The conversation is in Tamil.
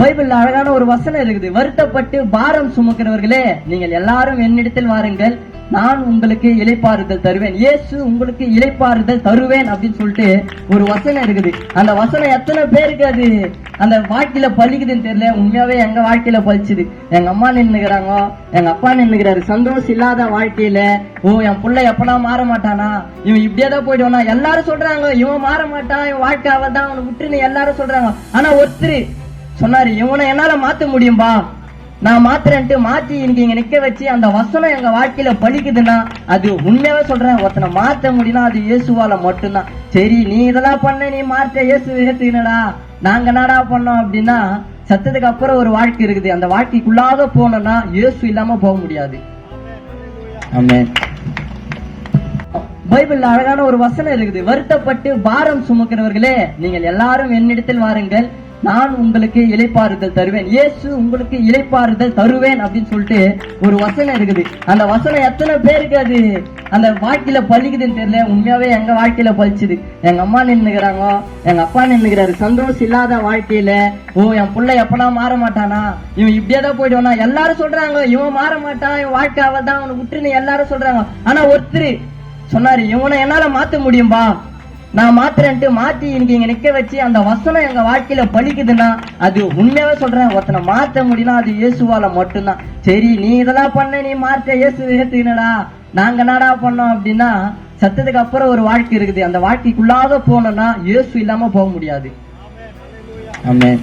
பைபிள்ல அழகான ஒரு வசனம் இருக்குது. வருத்தப்பட்டு பாரம் சுமக்கிறவர்களே நீங்கள் எல்லாரும் என்னிடத்தில் வாருங்கள். நான் உங்களுக்கு இலைப்பாறுதல் தருவேன். இயேசு உங்களுக்கு இலைப்பாறுதல் தருவேன் அப்படின்னு சொல்லிட்டு ஒரு வசனம் இருக்குது. அந்த வசனம் எத்தனை பேருக்கு அது? அந்த வாழ்க்கையில பலிக்குதுன்னு தெரியல. உண்மையாவே எங்க வாழ்க்கையில பழிச்சுது? எங்க அம்மா நின்னுக்கிறாங்க. எங்க அப்பா நின்னுக்கிறாரு. சந்தோஷம் இல்லாத வாழ்க்கையில ஓ என் புள்ள எப்பனா மாற மாட்டானா? இவன் இப்படியே தான் போயிடுவானா எல்லாரும் சொல்றாங்க இவன் மாற மாட்டான். இவன் வாழ்க்கை அவதான். தான் அவனை விட்டுன்னு எல்லாரும் சொல்றாங்க. ஆனா ஒருத்தர் சொன்னாரு இவனை என்னால மாத்த முடியும்பா? நான் மாத்துறேன்ட்டு மாத்தி இன்னைக்கு இங்க நிக்க வச்சு அந்த வசனம் எங்க வாழ்க்கையில பலிக்குதுன்னா அது உண்மையாவே சொல்றேன். ஒருத்தனை மாத்த முடியும்னா அது இயேசுவால மட்டும்தான். சரி நீ இதெல்லாம் பண்ண நீ மாற்ற இயேசு ஏத்துக்கினடா நாங்க என்னடா பண்ணோம் அப்படின்னா சத்தத்துக்கு அப்புறம் ஒரு வாழ்க்கை இருக்குது. அந்த வாழ்க்கைக்குள்ளாக போனோம்னா இயேசு இல்லாம போக முடியாது. பைபிள்ல அழகான ஒரு வசனம் இருக்குது. வருத்தப்பட்டு பாரம் சுமக்கிறவர்களே நீங்கள் எல்லாரும் என்னிடத்தில் வாருங்கள். நான் உங்களுக்கு இலைப்பாறுதல் தருவேன். இயேசு உங்களுக்கு இலைப்பாறுதல் தருவேன் அப்படின்னு சொல்லிட்டு ஒரு வசனம் இருக்குது. அந்த வசனம் எத்தனை பேருக்கு அது? அந்த வாழ்க்கையில பழிக்குதுன்னு தெரியல. உண்மையாவே எங்க வாழ்க்கையில பலிச்சுது எங்க அம்மா நின்னுக்கிறாங்க. எங்க அப்பா நின்னுக்கிறாரு. சந்தோஷம் இல்லாத வாழ்க்கையில ஓ என் பிள்ளை எப்பனா மாற மாட்டானா? இவன் இப்படியே தான் போயிடுவானா? எல்லாரும் சொல்றாங்க இவன் மாற மாட்டான் இவன் வாழ்க்கை அவள் தான் அவனை விட்டுன்னு எல்லாரும் சொல்றாங்க. ஆனா ஒருத்தர் சொன்னாரு இவனை என்னால மாத்த முடியும்பா? நான் மாத்துறேன்ட்டு மாத்தி இன்னைக்கு இங்க நிக்க வச்சு அந்த வசனம் எங்க வாழ்க்கையில பலிக்குதுன்னா அது உண்மையாவே சொல்றேன். ஒருத்தனை மாத்த முடியும்னா அது இயேசுவால மட்டும்தான். சரி நீ இதெல்லாம் பண்ண நீ மாற்ற இயேசு ஏத்துக்கினடா நாங்க என்னடா பண்ணோம் அப்படின்னா சத்தத்துக்கு அப்புறம் ஒரு வாழ்க்கை இருக்குது. அந்த வாழ்க்கைக்குள்ளாக போனோம்னா இயேசு இல்லாம போக முடியாது. ஆமென்.